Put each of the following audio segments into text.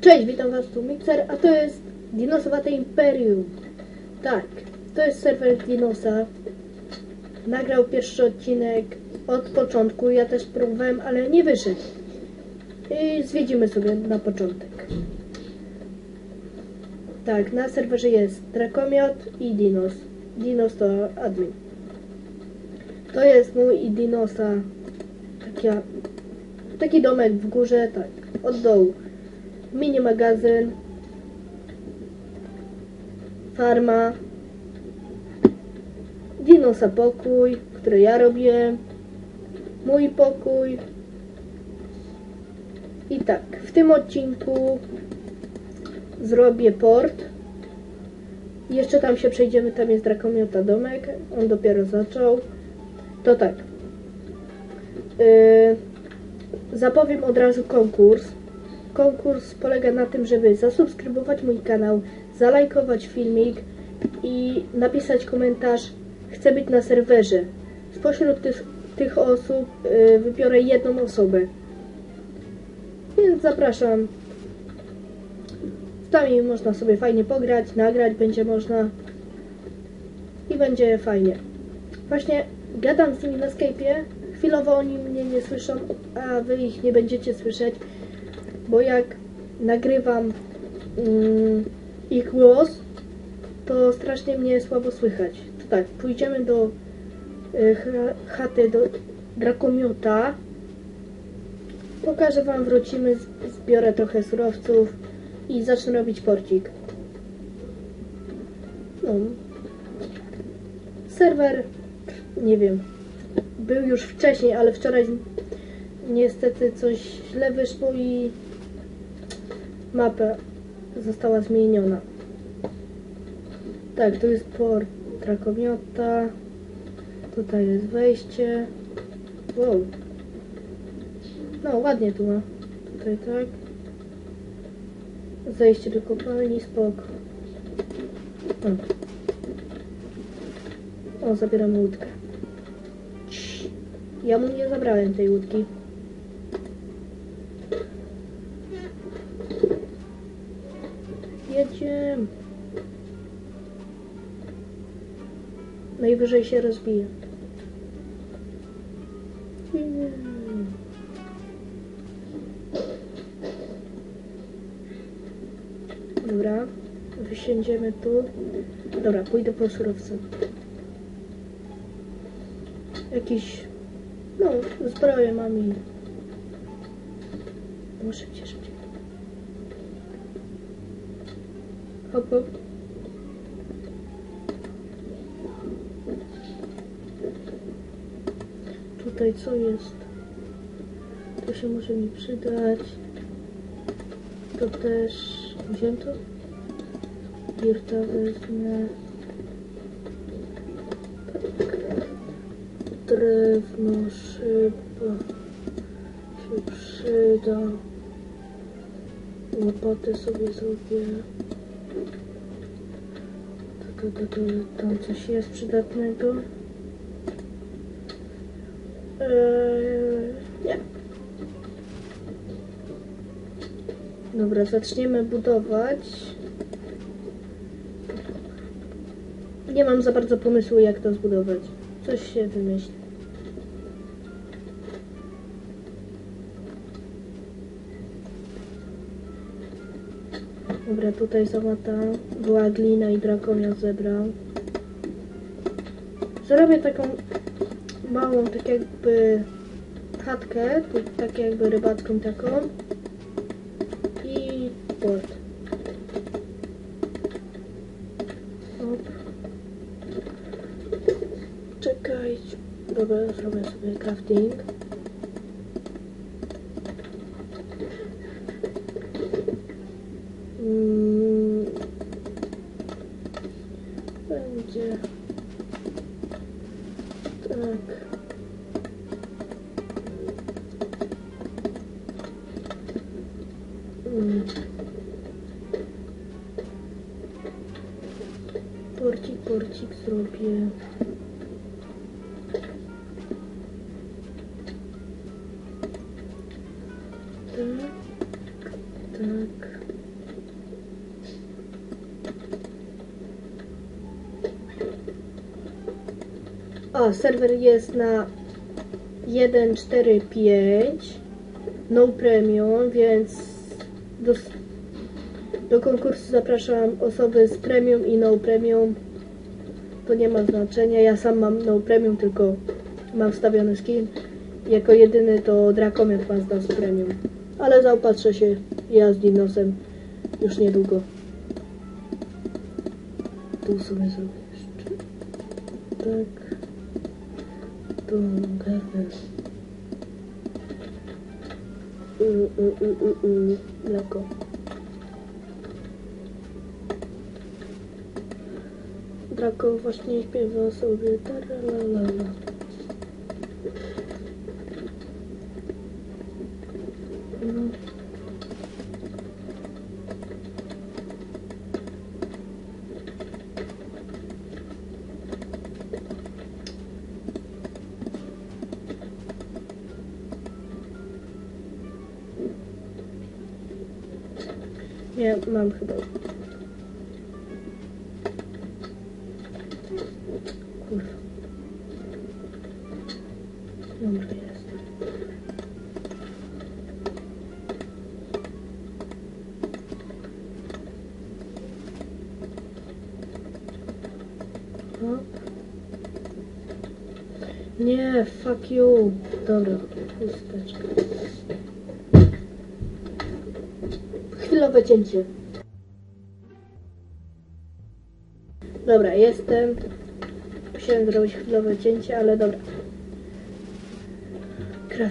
Cześć, witam was tu Mixer, a to jest Dinosowate Imperium. Tak, to jest serwer Dinosa. Nagrał pierwszy odcinek od początku, ja też próbowałem, ale nie wyszedł. I zwiedzimy sobie na początek. Tak, na serwerze jest Drakomiot i Dinos. Dinos to admin. To jest mój i Dinosa taki domek w górze, tak, od dołu mini magazyn, farma, dinosa pokój, który ja robię, mój pokój. I tak, w tym odcinku zrobię port. Jeszcze tam się przejdziemy, tam jest Drakomiota domek, on dopiero zaczął. To tak. Yy, zapowiem od razu konkurs. Konkurs polega na tym, żeby zasubskrybować mój kanał, zalajkować filmik i napisać komentarz chcę być na serwerze. Spośród tych, tych osób y, wybiorę jedną osobę. Więc zapraszam. Z nami można sobie fajnie pograć, nagrać będzie można i będzie fajnie. Właśnie gadam z nimi na Skype'ie, chwilowo oni mnie nie słyszą, a wy ich nie będziecie słyszeć bo jak nagrywam mm, ich głos, to strasznie mnie słabo słychać. To tak, pójdziemy do y, chaty, do Drakomiota. Pokażę wam, wrócimy, zbiorę trochę surowców i zacznę robić porcik. No. Serwer, nie wiem, był już wcześniej, ale wczoraj niestety coś źle wyszło i mapa została zmieniona. Tak, tu jest port Trakomiota. Tutaj jest wejście. Wow. No, ładnie tu ma. Tutaj tak. Zejście do kopalni, spoko. O, o zabieram łódkę. Ja mu nie zabrałem tej łódki. Jedziemy. Najwyżej się rozbije. Dobra, wysiędziemy tu. Dobra, pójdę po surowce. Jakiś... No, zbroję mam i... No szybciej, szybciej. Hop, hop. Tutaj co jest? To się może mi przydać. To też... Wziąłem to? Dirta wezmę. Drewno, szyba się przyda. Łopatę sobie zrobię. To, to, to, tam coś jest przydatnego. Eee, nie. Dobra, zaczniemy budować. Nie mam za bardzo pomysłu, jak to zbudować. Coś się wymyśli. Dobra, tutaj zamata była glina i drakonia zebrał. Zrobię taką małą, tak jakby chatkę, tak jakby rybacką taką i port. Op. Czekajcie. Dobra, zrobię sobie crafting. Zrobię. Tak, tak. O, serwer jest na 1.4.5 No Premium, więc do, do konkursu zapraszam osoby z Premium i No Premium. To nie ma znaczenia, ja sam mam No Premium, tylko mam wstawiony skin. Jako jedyny to Dracomiot ma z Premium. Ale zaopatrzę się ja z Dinosem już niedługo. Tu sobie zrobię jeszcze. Tak. Tu. Y, y, y, y, y. Mleko. Draco właśnie śpiewa sobie taralala. No. Mam. Nie, fuck you. Dobra, chusteczka. Chwilowe cięcie. Dobra, jestem. Musiałem zrobić chwilowe cięcie, ale dobra. I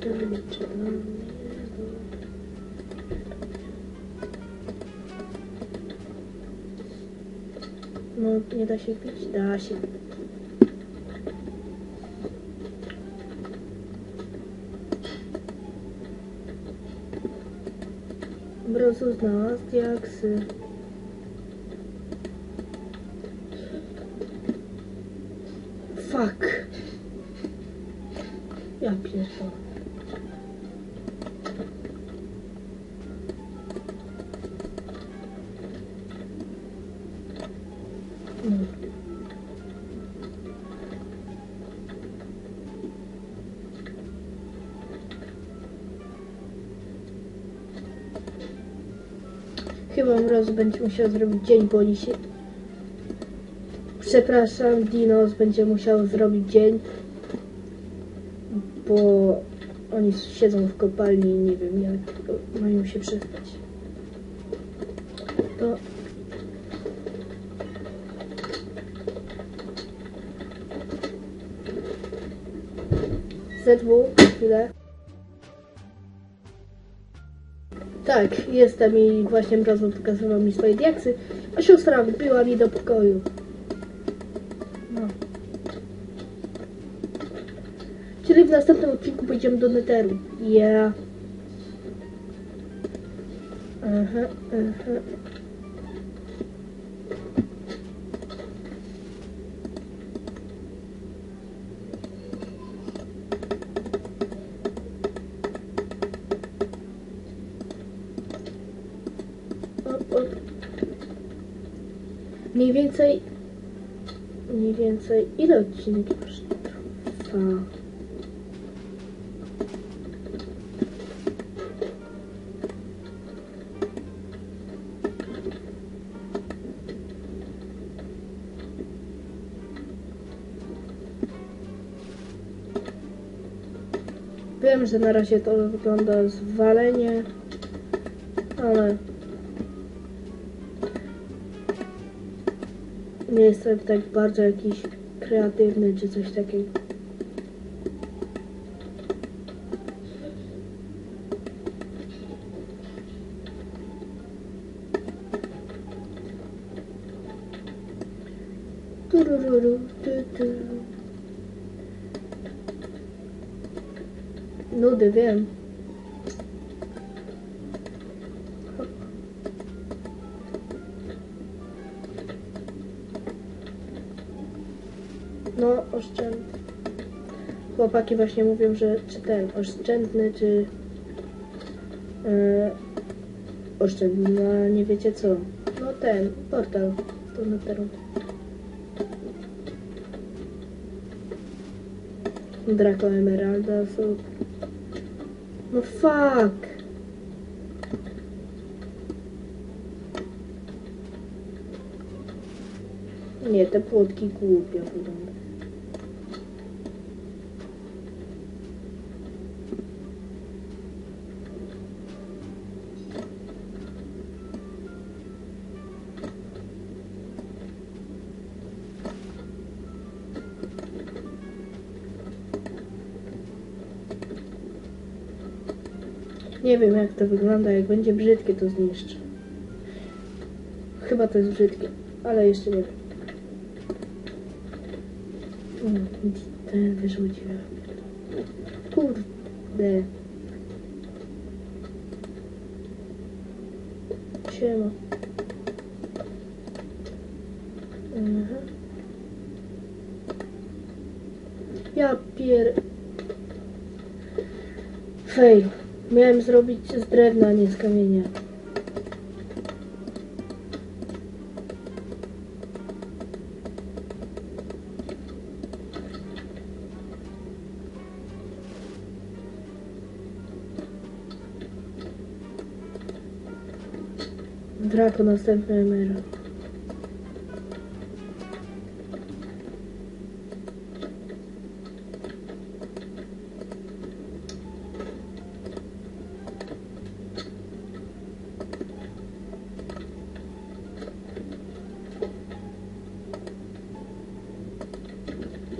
to liczy dla mnie. No, nie da się pić? Da się. Mrozu znalazł diaksy. Fuck. Ja pierdolę. Chyba mroz będzie musiał zrobić dzień, bo oni się... Przepraszam, Dinos będzie musiał zrobić dzień, bo oni siedzą w kopalni i nie wiem jak mają się przespać. To ZW, chwilę. Tak, jestem i właśnie mrozu pokazywał mi swoje diaksy, a siostra wbiła mi do pokoju. No. Czyli w następnym odcinku pójdziemy do Netheru. Yeah. Aha, aha. Mniej więcej. Mniej więcej. Ile odcinek już trwa? Wiem, że na razie to wygląda zwalenie, ale nie jestem tak bardzo jakiś kreatywny czy coś takiego. Nudy, wiem. Oszczędny. Chłopaki właśnie mówią, że czy ten oszczędny, czy e, oszczędny, nie wiecie co. No ten, portal do Netheru. Draco Emeralda, so... No fuck! Nie, te płotki głupio wyglądają. Nie wiem jak to wygląda, jak będzie brzydkie to zniszczę. Chyba to jest brzydkie, ale jeszcze nie wiem. Mm, Ten wyrzucił. Kurde. Siema. Aha. Ja pier... Fail. Miałem zrobić z drewna, a nie z kamienia. Draco następny emerald.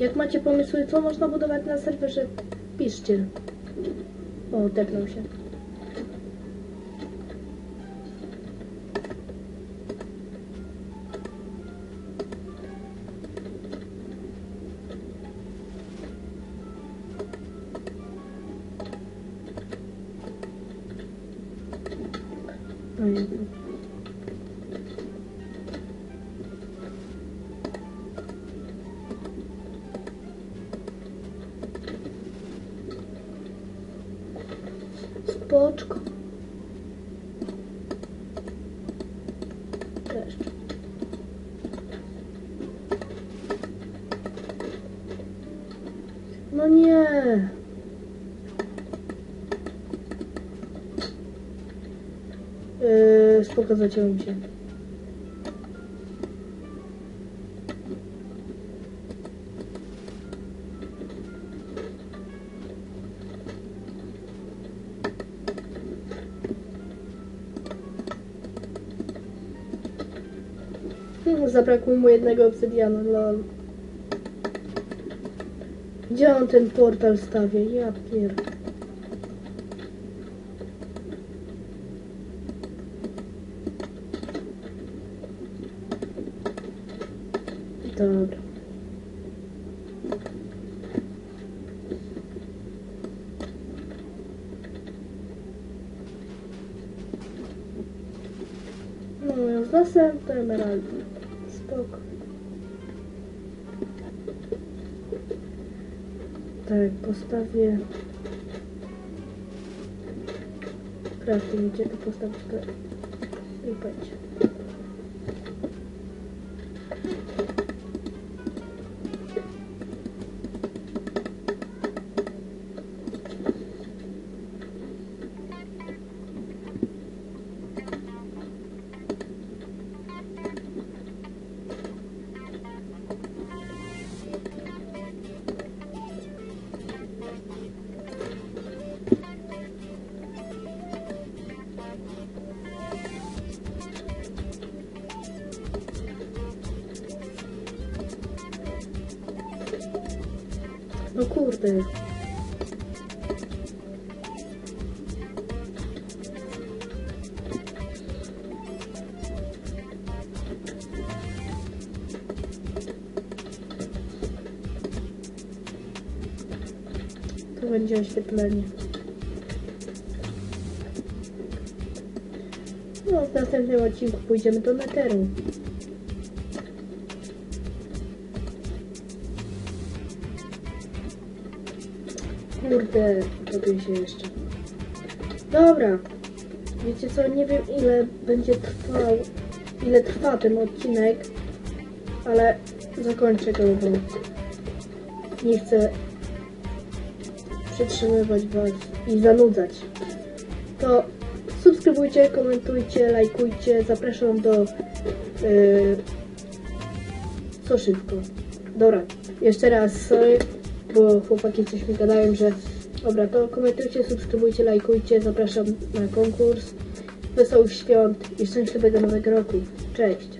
Jak macie pomysły, co można budować na serwerze, piszcie. O, tepnął się. O No nie. Yy, spoko, zacięło mi się. Zabrakło mu jednego obsydianu, lol. Gdzie on ten portal stawia? Ja pier... Dobra. No, z następny emerald. Tak, postawię... Crafting, gdzie to postawić to? I będzie. Kurde. To będzie oświetlenie. No, w następnym odcinku pójdziemy do Netheru. Kurde, robię się jeszcze. Dobra. Wiecie co, nie wiem ile będzie trwał, ile trwa ten odcinek, ale zakończę go, bo nie chcę przytrzymywać was i zanudzać. To subskrybujcie, komentujcie, lajkujcie, zapraszam do yy, co szybko. Dobra, jeszcze raz sorry, bo chłopaki coś mi gadają, że dobra, to komentujcie, subskrybujcie, lajkujcie, zapraszam na konkurs. Wesołych świąt i szczęśliwego nowego roku. Cześć!